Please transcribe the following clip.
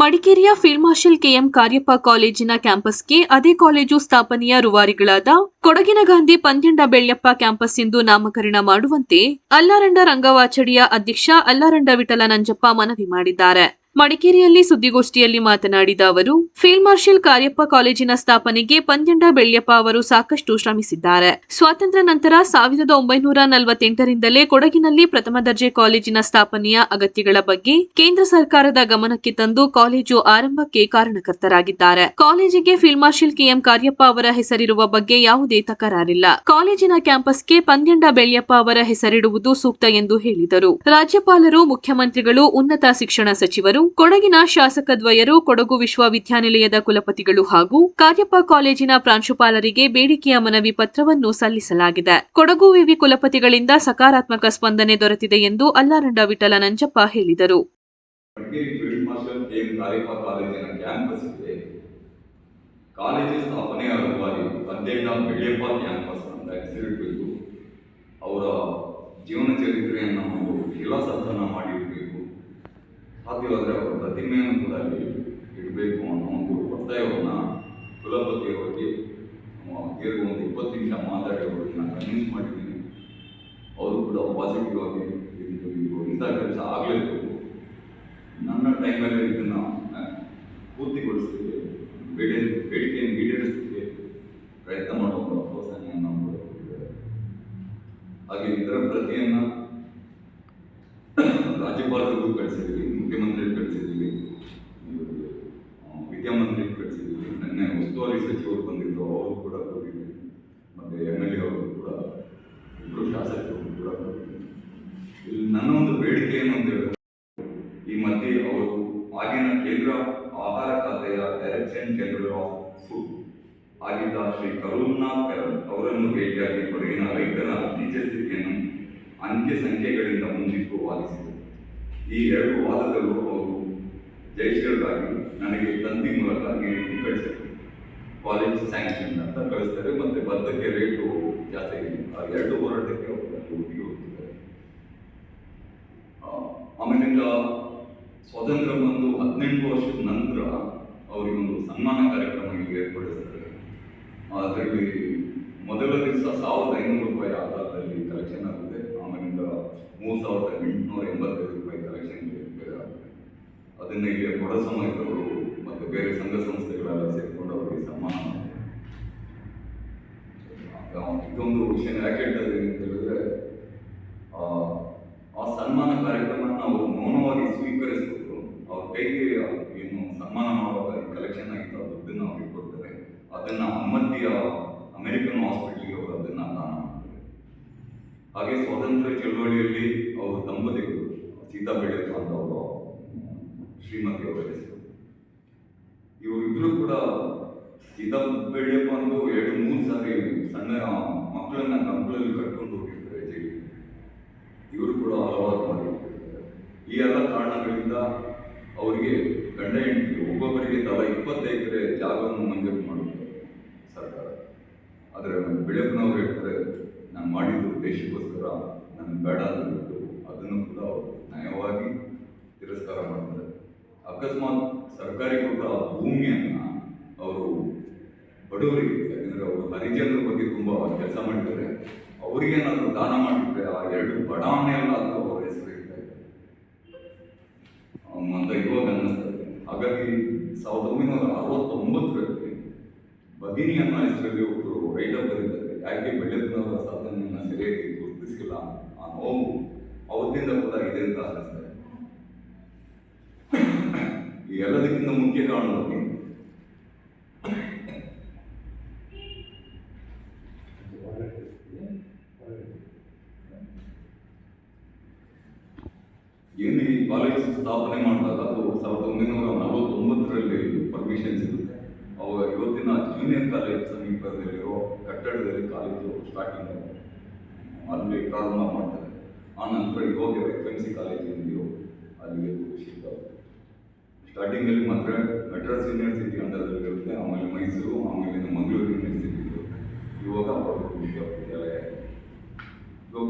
ಮಡಿಕೇರಿಯ field marshal KM Cariappa ಕಾಲೇಜಿನ ಕ್ಯಾಂಪಸ್ಗೆ ಅದೇ ಕಾಲೇಜು ಸ್ಥಾಪನೆಯ ರುವಾರಿಗಳಾದ ಕೊಡಗಿನ ಗಾಂಧಿ ಪಂದ್ಯಂಡ ಬೆಳ್ಯಪ್ಪ ಕ್ಯಾಂಪಸ್ ಎಂದು ನಾಮಕರಣ ಮಾಡುವಂತೆ ಅಲ್ಲಾರಂಡ ರಂಗವಾಚಡಿಯ ಅಧ್ಯಕ್ಷ ಅಲ್ಲಾರಂಡ ವಿಠಲ ನಂಜಪ್ಪ ಮನವಿ ಮಾಡಿದ್ದಾರೆ. ಮಡಿಕೇರಿಯಲ್ಲಿ ಸುದ್ದಿಗೋಷ್ಠಿಯಲ್ಲಿ ಮಾತನಾಡಿದ ಅವರು, ಫೀಲ್ಡ್ ಮಾರ್ಷಲ್ ಕಾರ್ಯಪ್ಪ ಕಾಲೇಜಿನ ಸ್ಥಾಪನೆಗೆ ಪಂಜಂಡ ಬೆಳ್ಯಪ್ಪ ಅವರು ಸಾಕಷ್ಟು ಶ್ರಮಿಸಿದ್ದಾರೆ. ಸ್ವಾತಂತ್ರ್ಯ ನಂತರ ಸಾವಿರದ ಒಂಬೈನೂರ ನಲವತ್ತೆಂಟರಿಂದಲೇ ಕೊಡಗಿನಲ್ಲಿ ಪ್ರಥಮ ದರ್ಜೆ ಕಾಲೇಜಿನ ಸ್ಥಾಪನೆಯ ಅಗತ್ಯಗಳ ಬಗ್ಗೆ ಕೇಂದ್ರ ಸರ್ಕಾರದ ಗಮನಕ್ಕೆ ತಂದು ಕಾಲೇಜು ಆರಂಭಕ್ಕೆ ಕಾರಣಕರ್ತರಾಗಿದ್ದಾರೆ. ಕಾಲೇಜಿಗೆ ಫೀಲ್ಡ್ ಮಾರ್ಷಲ್ ಕೆಎಂ ಕಾರ್ಯಪ್ಪ ಅವರ ಹೆಸರಿರುವ ಬಗ್ಗೆ ಯಾವುದೇ ತಕರಾರಿಲ್ಲ. ಕಾಲೇಜಿನ ಕ್ಯಾಂಪಸ್ಗೆ ಪಂದ್ಯಂಡ ಬೆಳ್ಯಪ್ಪ ಅವರ ಹೆಸರಿಡುವುದು ಸೂಕ್ತ ಎಂದು ಹೇಳಿದರು. ರಾಜ್ಯಪಾಲರು, ಮುಖ್ಯಮಂತ್ರಿಗಳು, ಉನ್ನತ ಶಿಕ್ಷಣ ಸಚಿವರು ಕೊಡಗಿನ ಶಾಸಕ ದ್ವಯರು ಕೊಡಗು ವಿಶ್ವವಿದ್ಯಾನಿಲಯದ ಕುಲಪತಿಗಳು ಹಾಗೂ ಕಾರ್ಯಪ್ಪ ಕಾಲೇಜಿನ ಪ್ರಾಂಶುಪಾಲರಿಗೆ ಬೇಡಿಕೆಯ ಮನವಿ ಪತ್ರವನ್ನು ಸಲ್ಲಿಸಲಾಗಿದೆ. ಕೊಡಗು ವಿವಿ ಕುಲಪತಿಗಳಿಂದ ಸಕಾರಾತ್ಮಕ ಸ್ಪಂದನೆ ದೊರೆತಿದೆ ಎಂದು ಅಲ್ಲಾರಂಡ ವಿಠಲ ನಂಜಪ್ಪ ಹೇಳಿದರು. ಅವರ ಜೀವನ ಚರಿತ್ರೆಯನ್ನು ನಾವು ಶಿಲಾಸಂತನ ಸಾಧ್ಯವಾದರೆ ಅವರ ಪ್ರತಿಮೆಯನ್ನು ಕೂಡ ಅಲ್ಲಿ ಇಡಬೇಕು ಅನ್ನೋ ಒಂದು ಒತ್ತಾಯವನ್ನು ಕುಲಪತಿಯವರಿಗೆ ನಾವು ದೀರ್ಘ ಒಂದು ಇಪ್ಪತ್ತು ನಿಮಿಷ ಮಾತಾಡಿ ನಾನು ಕನ್ವಿನ್ಸ್ ಮಾಡಿದ್ದೀನಿ. ಅವರು ಕೂಡ ಪಾಸಿಟಿವ್ ಆಗಿ ಇಂಥ ಕೆಲಸ ಆಗಲೇಬೇಕು. ನನ್ನ ಟೈಮಲ್ಲಿ ಇದನ್ನು ಪೂರ್ತಿಗೊಳಿಸಲಿಕ್ಕೆ, ಬೇಡ, ಬೇಡಿಕೆಯನ್ನು ಈಡೇರಿಸಲಿಕ್ಕೆ ಪ್ರಯತ್ನ ಮಾಡುವಂಥ ಪ್ರೋತ್ಸಾಹವನ್ನು ಹಾಗೆ ಇದರ ಪ್ರತಿಯನ್ನು ರಾಜ್ಯಪಾಲರಿಗೂ ಕಳಿಸಿದ್ದೀವಿ, ಮುಖ್ಯಮಂತ್ರಿಗೆ ಕಳಿಸಿದ್ದೀವಿ ವಿದ್ಯಾಮಂತ್ರಿಗೆ ಕಳಿಸಿದ್ದೀವಿ. ನಿನ್ನೆ ಉಸ್ತುವಾರಿ ಸಚಿವರು ಬಂದಿದ್ದರು ಅವರು ಕೂಡ ಕೊಟ್ಟಿದ್ದೀವಿ ಮತ್ತು ಎಂ ಎಲ್ ಎ ಅವರು ಕೂಡ ಇಬ್ಬರು ಶಾಸಕರು ಕೂಡ ಇಲ್ಲಿ ನನ್ನ ಒಂದು ಬೇಡಿಕೆ ಏನು ಅಂತ ಹೇಳಿದ್ರೆ, ಈ ಮಧ್ಯೆ ಅವರು ಆಗಿನ ಕೇಂದ್ರ ಆಹಾರ ಖಾತೆಯ ಡೈರೆಕ್ಷನ್ ಜನರಲ್ ಆಫ್ ಫುಡ್ ಆಗಿದ್ದ ಶ್ರೀ ಕರುಣ್ನಾಥ್ ಕರಲ್ ಅವರನ್ನು ಭೇಟಿಯಾಗಿ ಕೊಡಗಿನ ರೈತರ ನಿಜ ಸ್ಥಿತಿಯನ್ನು ಸಂಖ್ಯೆಗಳಿಂದ ಮುಂದಿಟ್ಟು ವಾದಿಸಿದರು. ಈ ಎರಡು ವಾದದಲ್ಲೂ ಅವರು ಜಯಿಸಿರೋದಾಗಿ ನನಗೆ ತಂತಿ ಮೂಲಕ ಈ ಕಳಿಸಿದ್ರು ಕಾಲೇಜ್ ಸ್ಯಾಂಕ್ಷನ್ ಅಂತ ಕಳಿಸ್ತಾರೆ ಮತ್ತೆ ಭತ್ತಕ್ಕೆ ರೇಟು ಜಾಸ್ತಿ ಎರಡು ಹೋರಾಟಕ್ಕೆ ಅವರು ಒಟ್ಟಿಗೆ ಹೋಗ್ತಿದ್ದಾರೆ ಆಮೇಲಿಂದ ಸ್ವಾತಂತ್ರ್ಯ ಬಂದು ಹದಿನೆಂಟು ವರ್ಷದ ನಂತರ ಅವರಿಗೊಂದು ಸನ್ಮಾನ ಕಾರ್ಯಕ್ರಮ ಏರ್ಪಡಿಸ್ತಾರೆ ಅದರಲ್ಲಿ ಮೊದಲ ದಿವಸ ಸಾವಿರದ ಐನೂರು ರೂಪಾಯಿ ಆಧಾರದಲ್ಲಿ ಕಲೆಕ್ಷನ್ ಆಗುತ್ತೆ ಆಮೇಲಿಂದ ಮೂರು ಸಾವಿರದ ಎಂಟುನೂರ ಎಂಬತ್ತೈದು ರೂಪಾಯಿ ಕಲೆಕ್ಷನ್ ಬೇರೆ ಆಗುತ್ತೆ ಅದನ್ನು ಇಲ್ಲಿ ಕೊಡ ಮತ್ತು ಬೇರೆ ಸಂಘ ಸಂಸ್ಥೆಗಳೆಲ್ಲ ಸೇರಿಕೊಂಡು ಅವರಿಗೆ ಸನ್ಮಾನ ಆ, ಇದೊಂದು ವಿಷಯ ಯಾಕೆ ಹೇಳ್ತದೆ ಅಂತ ಹೇಳಿದ್ರೆ ಆ, ಸನ್ಮಾನ ಕಾರ್ಯಕ್ರಮನ ಅವರು ಮೌನವಾಗಿ ಸ್ವೀಕರಿಸ್ಬಿಟ್ಟು ಅವ್ರ ಕೈಗೆ ಏನು ಸನ್ಮಾನ ಮಾಡುವಾಗ ಕಲೆಕ್ಷನ್ ಆಗಿತ್ತು ಆ ದುಡ್ಡನ್ನು ಅವ್ರಿಗೆ ಕೊಡ್ತಾರೆ. ಅದನ್ನ ಅಮ್ಮತ್ತಿಯ ಅಮೆರಿಕನ್ ಹಾಸ್ಪಿಟಲ್ಗೆ ಅವರು ಅದನ್ನ ದಾನ ಮಾಡ್ತಾರೆ. ಹಾಗೆ ಸ್ವಾತಂತ್ರ್ಯ ಚಳುವಳಿಯಲ್ಲಿ ಅವರು ದಂಪತಿಗಳು ಸೀತಾ ಅವರು ಶ್ರೀಮತಿ ಅವರ ಇವರಿಬ್ಬರು ಕೂಡ ಸೀತಾ ಬೆಳೆಯಪ್ಪ ಅಂದು ಎರಡು, ಮೂರು ಸಾರಿ ಸಣ್ಣ ಮಕ್ಕಳನ್ನ ಕಂಪ್ಲಲ್ಲಿ ಕಟ್ಕೊಂಡು ಹೋಗಿರ್ತಾರೆ ಜೈಲಿಗೆ ಇವರು ಕೂಡ ಹಲವಾರು ಮಾಡಿ ಈ ಎಲ್ಲ ಕಾರಣಗಳಿಂದ ಅವರಿಗೆ ಗಂಡ ಹೆಂಡತಿ, ಒಬ್ಬೊಬ್ಬರಿಗೆ ತಲಾ ಇಪ್ಪತ್ತು ಎಕರೆ ಜಾಗವನ್ನು ಮಂಜೂರು ಮಾಡುತ್ತೆ ಸರ್ಕಾರ. ಆದರೆ ಬೆಳಪ್ಪನವ್ರು ಹೇಳ್ತಾರೆ, ನಾನು ಮಾಡಿದ್ದು ದೇಶಕ್ಕೋಸ್ಕರ ನನಗೆ ಬೇಡ ಅಂತ ಅದನ್ನು ಕೂಡ ಅವರು ನ್ಯಾಯವಾಗಿ ತಿರಸ್ಕಾರ ಮಾಡ್ತಾರೆ. ಅಕಸ್ಮಾತ್ ಸರ್ಕಾರಿ ಕೊಟ್ಟ ಭೂಮಿಯನ್ನು ಅವರು ಬಡವರಿಗೆ, ಯಾಕಂದರೆ ಅವರು ಹರಿಜನರ ಬಗ್ಗೆ ತುಂಬ ಕೆಲಸ ಮಾಡಿದ್ದಾರೆ ಅವರಿಗೇನಾದರೂ ದಾನ ಮಾಡಿದ್ರೆ ಆ ಎರಡು ಬಡಾವಣೆ ಎಲ್ಲ ಅದು ಅವರ ಹೆಸರು ಇರ್ತಾ ಇವಾಗ ಅನ್ನಿಸ್ತದೆ. ಹಾಗಾಗಿ ಸಾವಿರದ ಒಂಬೈನೂರ ಅರವತ್ತೊಂಬತ್ತರಲ್ಲಿ ಭಗಿನಿ ಅನ್ನೋ ಹೆಸರಲ್ಲಿ ಒಬ್ಬರು ರೈಟರ್ ಬರೀತಾರೆ. ಯಾಕೆ ಬೆಳೆದವರ ಸಾಧನೆಯನ್ನು ಸರಿಯಾಗಿ ಗುರುತಿಸಿಲ್ಲ ಆ ನೋವು ಅವತ್ತಿಂದ ಕೂಡ ಇದೆ ಅಂತ ಅನ್ನಿಸ್ತದೆ ಈ ಎಲ್ಲದಕ್ಕಿಂತ ಮುಖ್ಯ ಕಾರಣವಾಗಿ ಏನು ಈ ಕಾಲೇಜ್ ಸ್ಥಾಪನೆ ಮಾಡಿದಾಗ ಅದು ಸಾವಿರದ ಒಂಬೈನೂರ ನಲವತ್ತೊಂಬತ್ತರಲ್ಲಿ ಪರ್ಮಿಷನ್ ಸಿಗುತ್ತೆ. ಅವಾಗ ಇವತ್ತಿನ ಜೂನಿಯರ್ ಕಾಲೇಜ್ ಸಮೀಪದಲ್ಲಿರೋ ಕಟ್ಟಡದಲ್ಲಿ ಕಾಲೇಜು ಸ್ಟಾರ್ಟಿಂಗ್ ಅಲ್ಲಿ ಪ್ರಾರಂಭ ಮಾಡ್ತಾರೆ. ಆ ನಂತರ ಇವಾಗ ಎಫ್ ಎಂ ಸಿ ಕಾಲೇಜ್ ಏನಿದೆಯೋ ಅಲ್ಲಿಗೆ ಶಿಫ್ಟ್ ಸ್ಟಾರ್ಟಿಂಗಲ್ಲಿ ಮಾತ್ರ ಮೆಡ್ರಾಸ್ ಯೂನಿವರ್ಸಿಟಿ ಅಂತ ಇರುತ್ತೆ, ಆಮೇಲೆ ಮೈಸೂರು, ಆಮೇಲೆ ಮಂಗಳೂರು ಯೂನಿವರ್ಸಿಟಿ ಇವಾಗ ಅವರು ವಿಶ್ವವಿದ್ಯಾಲಯ. ಇವಾಗ